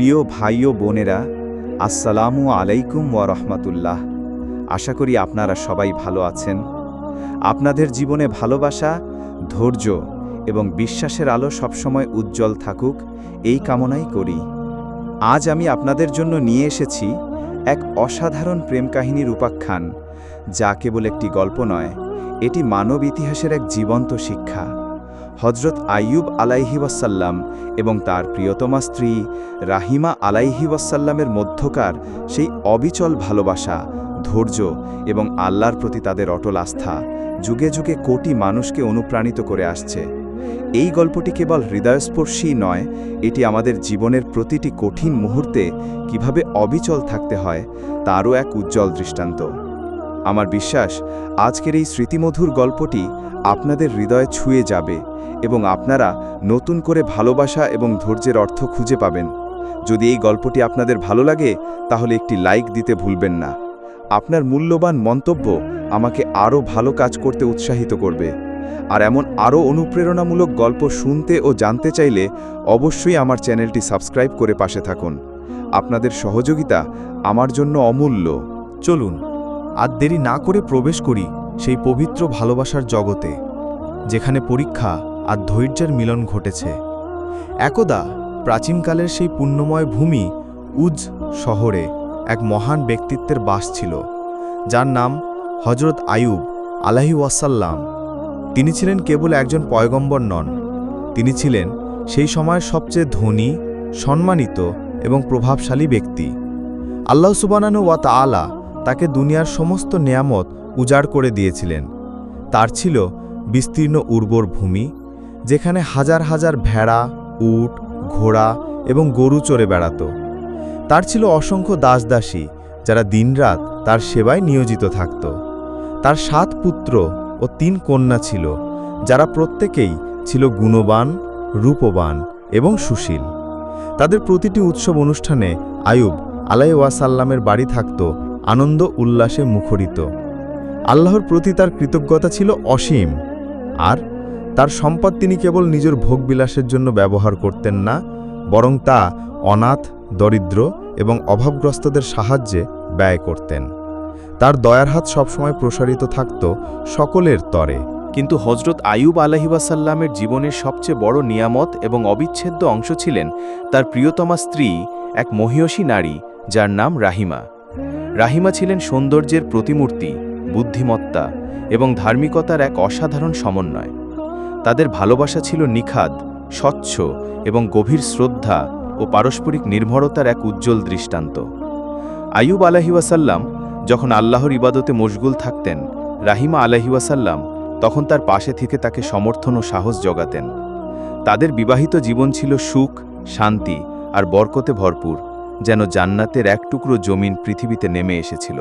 প্রিয় ভাই ও বোনেরা, আসসালামু আলাইকুম ওয়া রহমাতুল্লাহ। আশা করি আপনারা সবাই ভালো আছেন। আপনাদের জীবনে ভালোবাসা, ধৈর্য এবং বিশ্বাসের আলো সবসময় উজ্জ্বল থাকুক, এই কামনাই করি। আজ আমি আপনাদের জন্য নিয়ে এসেছি এক অসাধারণ প্রেম কাহিনীর উপাখ্যান যা কেবল একটি গল্প নয়, এটি মানব ইতিহাসের এক জীবন্ত শিক্ষা। হজরত আইয়ুব আলাইহি ওয়াসাল্লাম এবং তার প্রিয়তমা স্ত্রী রাহিমা আলাইহি ওয়াসাল্লামের মধ্যকার সেই অবিচল ভালোবাসা, ধৈর্য এবং আল্লাহর প্রতি তাদের অটল আস্থা যুগে যুগে কোটি মানুষকে অনুপ্রাণিত করে আসছে। এই গল্পটি কেবল হৃদয়স্পর্শী নয়, এটি আমাদের জীবনের প্রতিটি কঠিন মুহূর্তে কীভাবে অবিচল থাকতে হয়, তারও এক উজ্জ্বল দৃষ্টান্ত। আমার বিশ্বাস, আজকের এই স্মৃতিমধুর গল্পটি আপনাদের হৃদয়ে ছুঁয়ে যাবে এবং আপনারা নতুন করে ভালোবাসা এবং ধৈর্যের অর্থ খুঁজে পাবেন। যদি এই গল্পটি আপনাদের ভালো লাগে, তাহলে একটি লাইক দিতে ভুলবেন না। আপনার মূল্যবান মন্তব্য আমাকে আরও ভালো কাজ করতে উৎসাহিত করবে। আর এমন আরও অনুপ্রেরণামূলক গল্প শুনতে ও জানতে চাইলে অবশ্যই আমার চ্যানেলটি সাবস্ক্রাইব করে পাশে থাকুন। আপনাদের সহযোগিতা আমার জন্য অমূল্য। চলুন আর দেরি না করে প্রবেশ করি সেই পবিত্র ভালোবাসার জগতে, যেখানে পরীক্ষা আর ধৈর্যের মিলন ঘটেছে। একদা প্রাচীনকালের সেই পুণ্যময় ভূমি উজ শহরে এক মহান ব্যক্তিত্বের বাস ছিল, যার নাম হজরত আয়ুব আলাহি ওয়াসাল্লাম। তিনি ছিলেন কেবল একজন পয়গম্বর নন, তিনি ছিলেন সেই সময়ের সবচেয়ে ধনী, সম্মানিত এবং প্রভাবশালী ব্যক্তি। আল্লাহ সুবানানু ওয়া তাআলা তাকে দুনিয়ার সমস্ত নেয়ামত উজাড় করে দিয়েছিলেন। তার ছিল বিস্তীর্ণ উর্বর ভূমি, যেখানে হাজার হাজার ভেড়া, উট, ঘোড়া এবং গরু চড়ে বেড়াত। তার ছিল অসংখ্য দাসদাসী, যারা দিনরাত তার সেবায় নিয়োজিত থাকত। তার সাত পুত্র ও তিন কন্যা ছিল, যারা প্রত্যেকেই ছিল গুণবান, রূপবান এবং সুশীল। তাদের প্রতিটি উৎসব অনুষ্ঠানে আয়ুব ওয়াসাল্লামের বাড়ি থাকত আনন্দ উল্লাসে মুখরিত। আল্লাহর প্রতি তার কৃতজ্ঞতা ছিল অসীম। আর তার সম্পদ তিনি কেবল নিজের ভোগবিলাসের জন্য ব্যবহার করতেন না, বরং তা অনাথ, দরিদ্র এবং অভাবগ্রস্তদের সাহায্যে ব্যয় করতেন। তার দয়ার হাত সবসময় প্রসারিত থাকত সকলের তরে। কিন্তু হজরত আয়ুব আলহিবাসাল্লামের জীবনের সবচেয়ে বড় নিয়ামত এবং অবিচ্ছেদ্য অংশ ছিলেন তার প্রিয়তমা স্ত্রী এক মহিয়সী নারী যার নাম রাহিমা। রাহিমা ছিলেন সৌন্দর্যের প্রতিমূর্তি, বুদ্ধিমত্তা এবং ধার্মিকতার এক অসাধারণ সমন্বয়। তাদের ভালোবাসা ছিল নিখাদ, স্বচ্ছ এবং গভীর শ্রদ্ধা ও পারস্পরিক নির্ভরতার এক উজ্জ্বল দৃষ্টান্ত। আয়ুব আলহিওয়াসাল্লাম যখন আল্লাহর ইবাদতে মশগুল থাকতেন, রাহিমা আলহিওয়াসাল্লাম তখন তার পাশে থেকে তাকে সমর্থন ও সাহস জগাতেন। তাদের বিবাহিত জীবন ছিল সুখ, শান্তি আর বরকতে ভরপুর। যেন জান্নাতের এক টুকরো জমিন পৃথিবীতে নেমে এসেছিল।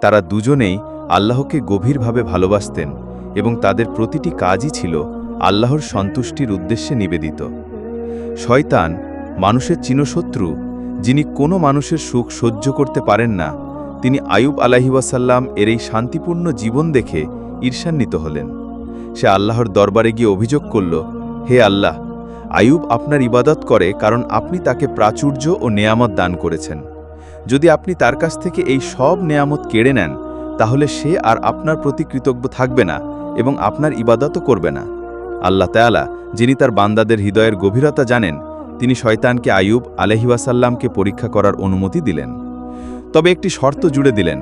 তারা দুজনেই আল্লাহকে গভীরভাবে ভালোবাসতেন এবং তাদের প্রতিটি কাজই ছিল আল্লাহর সন্তুষ্টির উদ্দেশ্যে নিবেদিত। শয়তান মানুষের চিনশত্রু, যিনি কোনো মানুষের সুখ সহ্য করতে পারেন না, তিনি আয়ুব আলাহিবাসাল্লাম এর এই শান্তিপূর্ণ জীবন দেখে ঈর্ষান্বিত হলেন। সে আল্লাহর দরবারে গিয়ে অভিযোগ করল, হে আল্লাহ আয়ুব আপনার ইবাদত করে কারণ আপনি তাকে প্রাচুর্য ও নেয়ামত দান করেছেন। যদি আপনি তার কাছ থেকে এই সব নেয়ামত কেড়ে নেন, তাহলে সে আর আপনার প্রতি কৃতজ্ঞ থাকবে না এবং আপনার ইবাদতও করবে না। আল্লাহ তায়ালা যিনি তার বান্দাদের হৃদয়ের গভীরতা জানেন, তিনি শয়তানকে আয়ুব আলহিওয়াসাল্লামকে পরীক্ষা করার অনুমতি দিলেন। তবে একটি শর্ত জুড়ে দিলেন,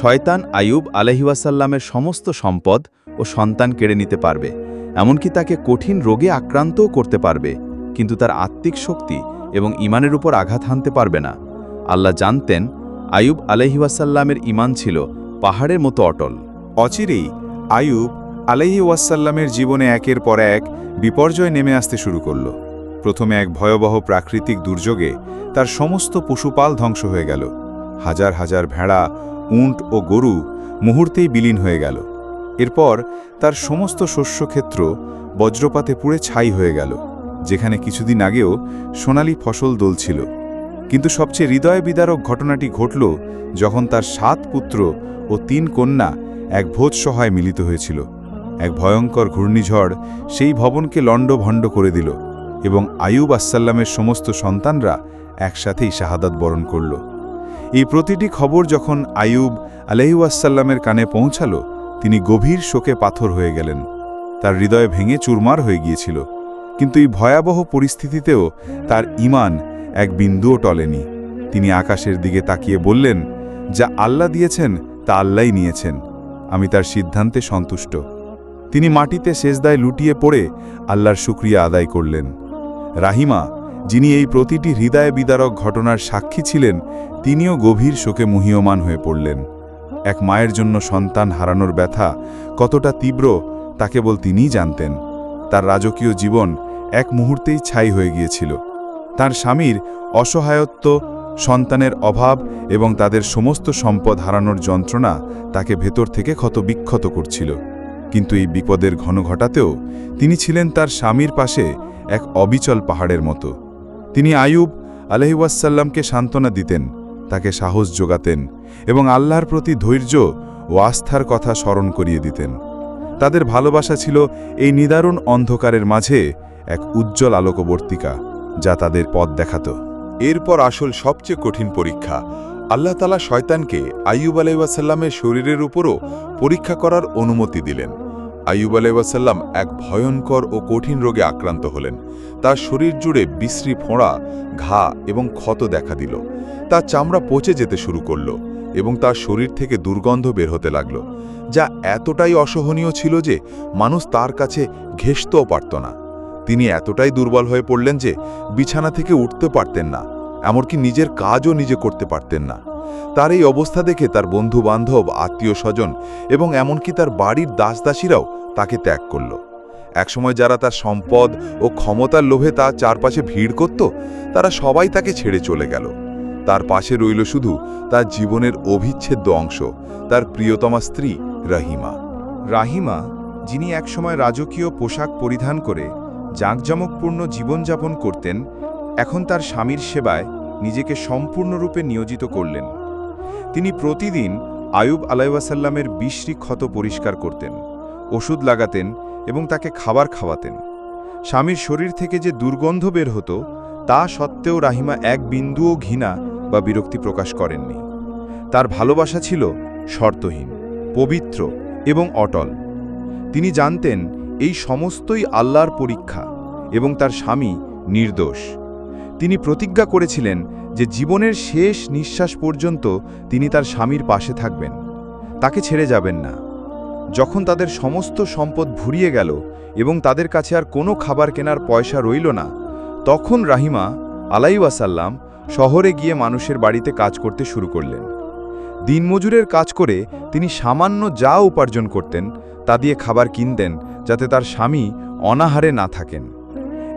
শয়তান আয়ুব আলহিওয়াসাল্লামের সমস্ত সম্পদ ও সন্তান কেড়ে নিতে পারবে। এমনকি তাকে কঠিন রোগে আক্রান্তও করতে পারবে, কিন্তু তার আত্মিক শক্তি এবং ইমানের উপর আঘাত হানতে পারবে না। আল্লাহ জানতেন, আয়ুব আলহিওয়াসাল্লামের ইমান ছিল পাহাড়ের মতো অটল। অচিরেই আয়ুব আলাইহি ওয়াসাল্লামের জীবনে একের পর এক বিপর্যয় নেমে আসতে শুরু করল। প্রথমে এক ভয়াবহ প্রাকৃতিক দুর্যোগে তার সমস্ত পশুপাল ধ্বংস হয়ে গেল। হাজার হাজার ভেড়া, উঁট ও গরু মুহূর্তেই বিলীন হয়ে গেল। এরপর তার সমস্ত শস্যক্ষেত্র বজ্রপাতে পুড়ে ছাই হয়ে গেল, যেখানে কিছুদিন আগেও সোনালি ফসল দলছিল। কিন্তু সবচেয়ে হৃদয় বিদারক ঘটনাটি ঘটল যখন তার সাত পুত্র ও তিন কন্যা এক ভোজসহায় মিলিত হয়েছিল। এক ভয়ঙ্কর ঘূর্ণিঝড় সেই ভবনকে লণ্ডভণ্ড করে দিল এবং আয়ুব আসাল্লামের সমস্ত সন্তানরা একসাথেই শাহাদাত বরণ করল। এই প্রতিটি খবর যখন আয়ুব আলহিউসাল্লামের কানে পৌঁছালো তিনি গভীর শোকে পাথর হয়ে গেলেন। তার হৃদয় ভেঙে চুরমার হয়ে গিয়েছিল। কিন্তু এই ভয়াবহ পরিস্থিতিতেও তার ইমান এক বিন্দুও টলেনি। তিনি আকাশের দিকে তাকিয়ে বললেন, যা আল্লাহ দিয়েছেন, তা আল্লাহই নিয়েছেন। আমি তার সিদ্ধান্তে সন্তুষ্ট। তিনি মাটিতে সেজদায় লুটিয়ে পড়ে আল্লাহর শুক্রিয়া আদায় করলেন। রাহিমা, যিনি এই প্রতিটি হৃদয় বিদারক ঘটনার সাক্ষী ছিলেন, তিনিও গভীর শোকে মুহীয়মান হয়ে পড়লেন। এক মায়ের জন্য সন্তান হারানোর ব্যথা কতটা তীব্র, তা কেবল তিনিই জানতেন। তার রাজকীয় জীবন এক মুহূর্তেই ছাই হয়ে গিয়েছিল। তার স্বামীর অসহায়ত্ব, সন্তানের অভাব এবং তাদের সমস্ত সম্পদ হারানোর যন্ত্রণা তাকে ভেতর থেকে ক্ষতবিক্ষত করছিল। কিন্তু এই বিপদের ঘন ঘটাতেও তিনি ছিলেন তার স্বামীর পাশে এক অবিচল পাহাড়ের মতো। তিনি আয়ুব আলহিউসাল্লামকে সান্ত্বনা দিতেন। তাকে সাহস যোগাতেন এবং আল্লাহর প্রতি ধৈর্য ও আস্থার কথা স্মরণ করিয়ে দিতেন। তাদের ভালোবাসা ছিল এই নিদারুণ অন্ধকারের মাঝে এক উজ্জ্বল আলোকবর্তিকা, যা তাদের পথ দেখাত। এরপর আসল সবচেয়ে কঠিন পরীক্ষা, আল্লাহ তালা শয়তানকে আইয়ুব আলাইসাল্লামের শরীরের উপরও পরীক্ষা করার অনুমতি দিলেন। আইয়ুব আলাইসাল্লাম এক ভয়ঙ্কর ও কঠিন রোগে আক্রান্ত হলেন। তার শরীর জুড়ে বিশ্রী ফোঁড়া, ঘা এবং ক্ষত দেখা দিল। তার চামড়া পচে যেতে শুরু করল এবং তার শরীর থেকে দুর্গন্ধ বের হতে লাগল, যা এতটাই অসহনীয় ছিল যে মানুষ তার কাছে ঘেসতেও পারত না। তিনি এতটাই দুর্বল হয়ে পড়লেন যে বিছানা থেকে উঠতে পারতেন না, এমনকি নিজের কাজও নিজে করতে পারতেন না। তার এই অবস্থা দেখে তার বন্ধু বান্ধব আত্মীয় স্বজন এবং এমনকি তার বাড়ির দাসদাসীরাও তাকে ত্যাগ করল। একসময় যারা তার সম্পদ ও ক্ষমতার লোভে তার চারপাশে ভিড় করত, তারা সবাই তাকে ছেড়ে চলে গেল। তার পাশে রইল শুধু তার জীবনের অবিচ্ছেদ্য অংশ, তার প্রিয়তমা স্ত্রী রহিমা। রাহিমা, যিনি একসময় রাজকীয় পোশাক পরিধান করে জাঁকজমকপূর্ণ জীবনযাপন করতেন, এখন তার স্বামীর সেবায় নিজেকে সম্পূর্ণরূপে নিয়োজিত করলেন। তিনি প্রতিদিন আয়ুব আলাইসাল্লামের বিশ্রী ক্ষত পরিষ্কার করতেন। ওষুধ লাগাতেন এবং তাকে খাবার খাওয়াতেন। স্বামীর শরীর থেকে যে দুর্গন্ধ বের হতো, তা সত্ত্বেও রাহিমা এক বিন্দুও ঘৃণা বা বিরক্তি প্রকাশ করেননি। তার ভালোবাসা ছিল শর্তহীন, পবিত্র এবং অটল। তিনি জানতেন, এই সমস্তই আল্লাহর পরীক্ষা এবং তার স্বামী নির্দোষ। তিনি প্রতিজ্ঞা করেছিলেন যে জীবনের শেষ নিঃশ্বাস পর্যন্ত তিনি তার স্বামীর পাশে থাকবেন। তাকে ছেড়ে যাবেন না। যখন তাদের সমস্ত সম্পদ ভুরিয়ে গেল এবং তাদের কাছে আর কোনো খাবার কেনার পয়সা রইল না, তখন রাহিমা আলাইওয়াসাল্লাম শহরে গিয়ে মানুষের বাড়িতে কাজ করতে শুরু করলেন। দিনমজুরের কাজ করে তিনি সামান্য যা উপার্জন করতেন, তা দিয়ে খাবার কিনতেন যাতে তার স্বামী অনাহারে না থাকেন।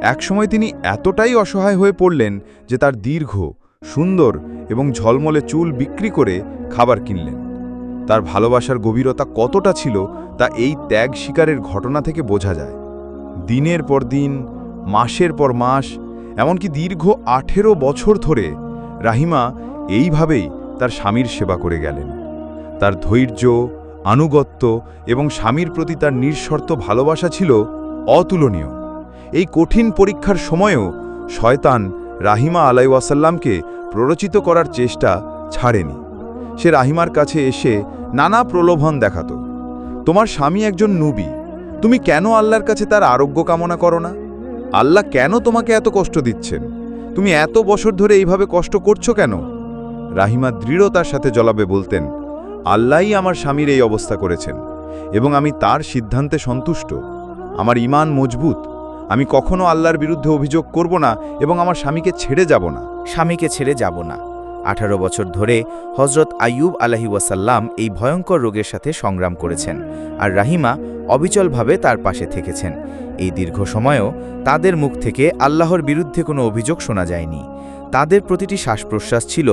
একসময় তিনি এতটাই অসহায় হয়ে পড়লেন যে তার দীর্ঘ, সুন্দর এবং ঝলমলে চুল বিক্রি করে খাবার কিনলেন। তার ভালোবাসার গভীরতা কতটা ছিল তা এই ত্যাগ শিকারের ঘটনা থেকে বোঝা যায়। দিনের পর দিন, মাসের পর মাস, এমনকি দীর্ঘ আঠেরো বছর ধরে রাহিমা এইভাবেই তার স্বামীর সেবা করে গেলেন। তার ধৈর্য, আনুগত্য এবং স্বামীর প্রতি তার নিঃশর্ত ভালোবাসা ছিল অতুলনীয়। এই কঠিন পরীক্ষার সময়ও শয়তান রাহিমা আলাইওয়াসাল্লামকে প্ররোচিত করার চেষ্টা ছাড়েনি। সে রাহিমার কাছে এসে নানা প্রলোভন দেখাত। তোমার স্বামী একজন নুবি, তুমি কেন আল্লাহর কাছে তার আরোগ্য কামনা করো না? আল্লাহ কেন তোমাকে এত কষ্ট দিচ্ছেন? তুমি এত বছর ধরে এইভাবে কষ্ট করছ কেন? রাহিমা দৃঢ়তার সাথে জলাবে বলতেন, আল্লাহই আমার স্বামীর এই অবস্থা করেছেন, এবং আমি তার সিদ্ধান্তে সন্তুষ্ট। আমার ইমান মজবুত। আমি কখনো আল্লাহর বিরুদ্ধে অভিযোগ করব না এবং আমার স্বামীকে ছেড়ে যাব না। স্বামীকে ছেড়ে যাব না। আঠারো বছর ধরে হজরত আইয়ুব আলাহি ওয়াসাল্লাম এই ভয়ঙ্কর রোগের সাথে সংগ্রাম করেছেন আর রাহিমা অবিচলভাবে তার পাশে থেকেছেন। এই দীর্ঘ সময়েও তাদের মুখ থেকে আল্লাহর বিরুদ্ধে কোনো অভিযোগ শোনা যায়নি। তাদের প্রতিটি শ্বাস প্রশ্বাস ছিল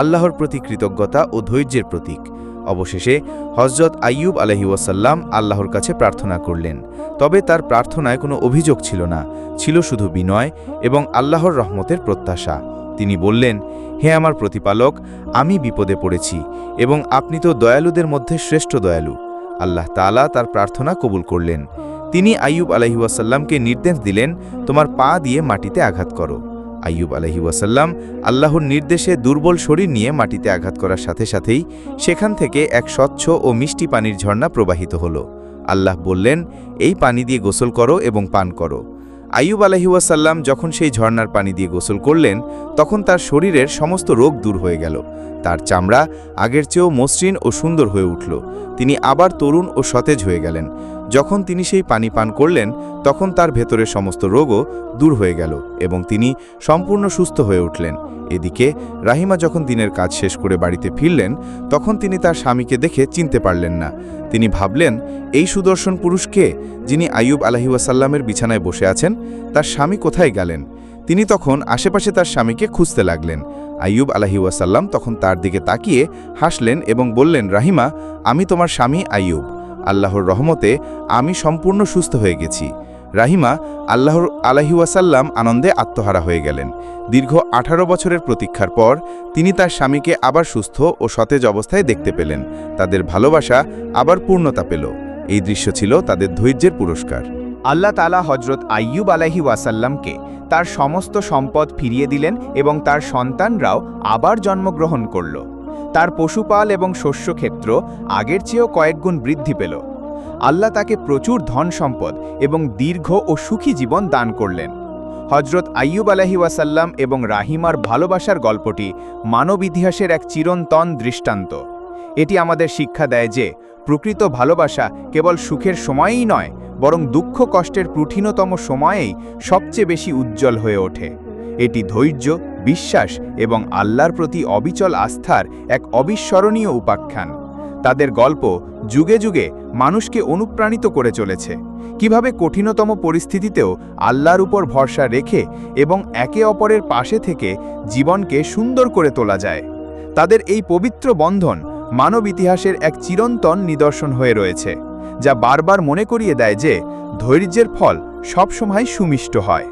আল্লাহর প্রতি কৃতজ্ঞতা ও ধৈর্যের প্রতীক। অবশেষে হজরত আইয়ুব আলহি ওয়াসাল্লাম আল্লাহর কাছে প্রার্থনা করলেন। তবে তার প্রার্থনায় কোনো অভিযোগ ছিল না, ছিল শুধু বিনয় এবং আল্লাহর রহমতের প্রত্যাশা। তিনি বললেন, হে আমার প্রতিপালক, আমি বিপদে পড়েছি এবং আপনি তো দয়ালুদের মধ্যে শ্রেষ্ঠ দয়ালু। আল্লাহ তাআলা তার প্রার্থনা কবুল করলেন। তিনি আইয়ুব আলহিউসাল্লামকে নির্দেশ দিলেন, তোমার পা দিয়ে মাটিতে আঘাত করো। আইয়ুব আলহি ওয়াসাল্লাম আল্লাহর নির্দেশে দুর্বল শরীর নিয়ে মাটিতে আঘাত করার সাথে সাথেই সেখান থেকে এক স্বচ্ছ ও মিষ্টি পানির ঝর্ণা প্রবাহিত হলো। আল্লাহ বললেন, এই পানি দিয়ে গোসল করো এবং পান করো। আইয়ুব আলহিউসাল্লাম যখন সেই ঝর্ণার পানি দিয়ে গোসল করলেন, তখন তার শরীরের সমস্ত রোগ দূর হয়ে গেল। তার চামড়া আগের চেয়েও মসৃণ ও সুন্দর হয়ে উঠল। তিনি আবার তরুণ ও সতেজ হয়ে গেলেন। যখন তিনি সেই পানি পান করলেন, তখন তার ভেতরের সমস্ত রোগও দূর হয়ে গেল এবং তিনি সম্পূর্ণ সুস্থ হয়ে উঠলেন। এদিকে রাহিমা যখন দিনের কাজ শেষ করে বাড়িতে ফিরলেন, তখন তিনি তার স্বামীকে দেখে চিনতে পারলেন না। তিনি ভাবলেন, এই সুদর্শন পুরুষকে যিনি আইয়ুব আলহিউসাল্লামের বিছানায় বসে আছেন, তার স্বামী কোথায় গেলেন? তিনি তখন আশেপাশে তার স্বামীকে খুঁজতে লাগলেন। আইয়ুব আলহিউসাল্লাম তখন তার দিকে তাকিয়ে হাসলেন এবং বললেন, রাহিমা, আমি তোমার স্বামী আইয়ুব। আল্লাহর রহমতে আমি সম্পূর্ণ সুস্থ হয়ে গেছি। রাহিমা আল্লাহর আলহিউসাল্লাম আনন্দে আত্মহারা হয়ে গেলেন। দীর্ঘ আঠারো বছরের প্রতীক্ষার পর তিনি তার স্বামীকে আবার সুস্থ ও সতেজ অবস্থায় দেখতে পেলেন। তাদের ভালোবাসা আবার পূর্ণতা পেল। এই দৃশ্য ছিল তাদের ধৈর্যের পুরস্কার। আল্লাহ তালা হজরত আইয়ুব আলাহি ওয়াসাল্লামকে তার সমস্ত সম্পদ ফিরিয়ে দিলেন এবং তার সন্তানরাও আবার জন্মগ্রহণ করল। তার পশুপাল এবং শস্যক্ষেত্র আগের চেয়েও কয়েকগুণ বৃদ্ধি পেল। আল্লাহ তাকে প্রচুর ধন সম্পদ এবং দীর্ঘ ও সুখী জীবন দান করলেন। হজরত আইয়ুব আলাহি ওয়াসাল্লাম এবং রাহিমার ভালোবাসার গল্পটি মানব ইতিহাসের এক চিরন্তন দৃষ্টান্ত। এটি আমাদের শিক্ষা দেয় যে, প্রকৃত ভালোবাসা কেবল সুখের সময়েই নয়, বরং দুঃখ কষ্টের কঠিনতম সময়েই সবচেয়ে বেশি উজ্জ্বল হয়ে ওঠে। এটি ধৈর্য, বিশ্বাস এবং আল্লাহর প্রতি অবিচল আস্থার এক অবিস্মরণীয় উপাখ্যান। তাদের গল্প যুগে যুগে মানুষকে অনুপ্রাণিত করে চলেছে। কীভাবে কঠিনতম পরিস্থিতিতেও আল্লাহর উপর ভরসা রেখে এবং একে অপরের পাশে থেকে জীবনকে সুন্দর করে তোলা যায়। তাদের এই পবিত্র বন্ধন মানব ইতিহাসের এক চিরন্তন নিদর্শন হয়ে রয়েছে, যা বারবার মনে করিয়ে দেয় যে ধৈর্যের ফল সবসময় সুমিষ্ট হয়।